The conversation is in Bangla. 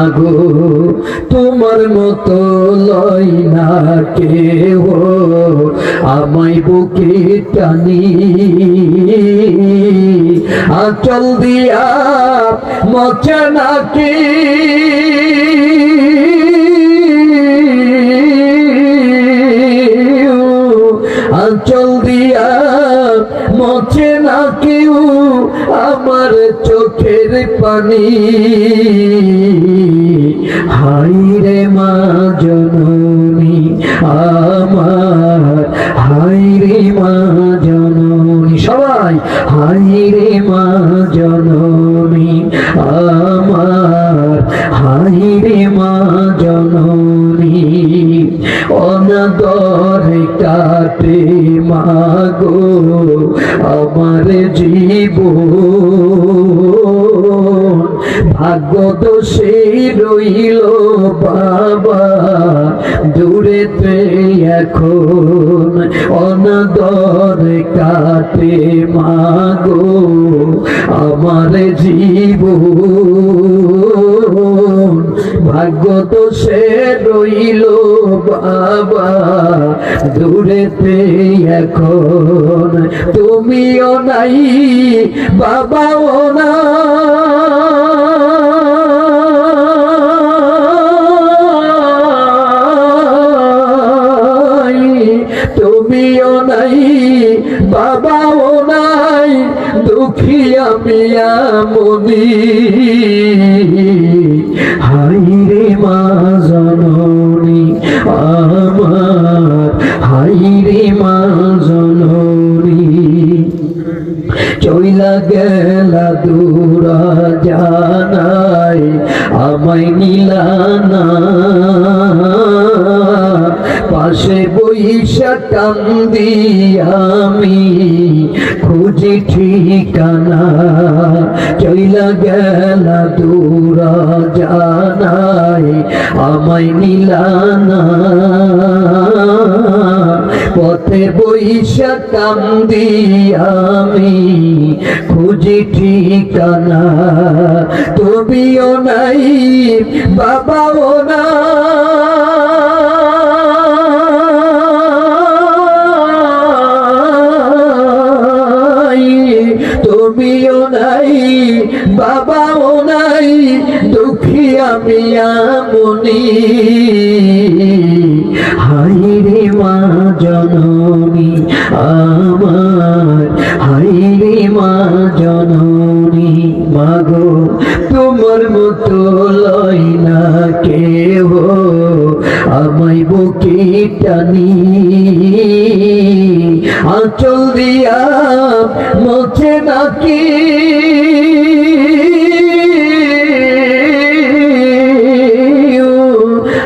মাগো তোমার মতো লয় না কেহ। আমায় বুকে টানি আচল দিয়া মচে আঞ্চল দিয়া মচে না কেউ আমার চোখের পানি। হাই রে মা জননী আমার, হাই রে মা জননী, সবাই হাই রে মা জননী আমার, হাই রে মা জননী। অনাদর কাটে মাগো আমার জীব। ভাগ্য দোষে রইল বাবা দূরেতে এখন অনাদর কাটে মাগো আমার জীব। ভাগ্য তো সে রইল বাবা দূরেতে এখন। তুমিও নাই, বাবাও না। তুমিও নাই, বাবাও নাই, দুঃখী আমি মনি হাই রে মা। মা জননী চইলা গেলা দূর জানাই আমায় নিলানা পাশে বইসা কান্দি আমি, খুঁজি ঠিকানা। চইলা গেলা দূর জানাই আমায় নিলানা পথে বইসা কান্দি আমি, খুঁজি ঠিকানা। তুমিও নাই, বাবাও না তুমিও বাবাও নাই আমি, আমনি। মা। জননী, আমার। হাই রে মা জননী, মাগো, তোমার মতো লয় না কেহ। আমায় বুকে টানি। আঁচল দিয়া মচে নাকি?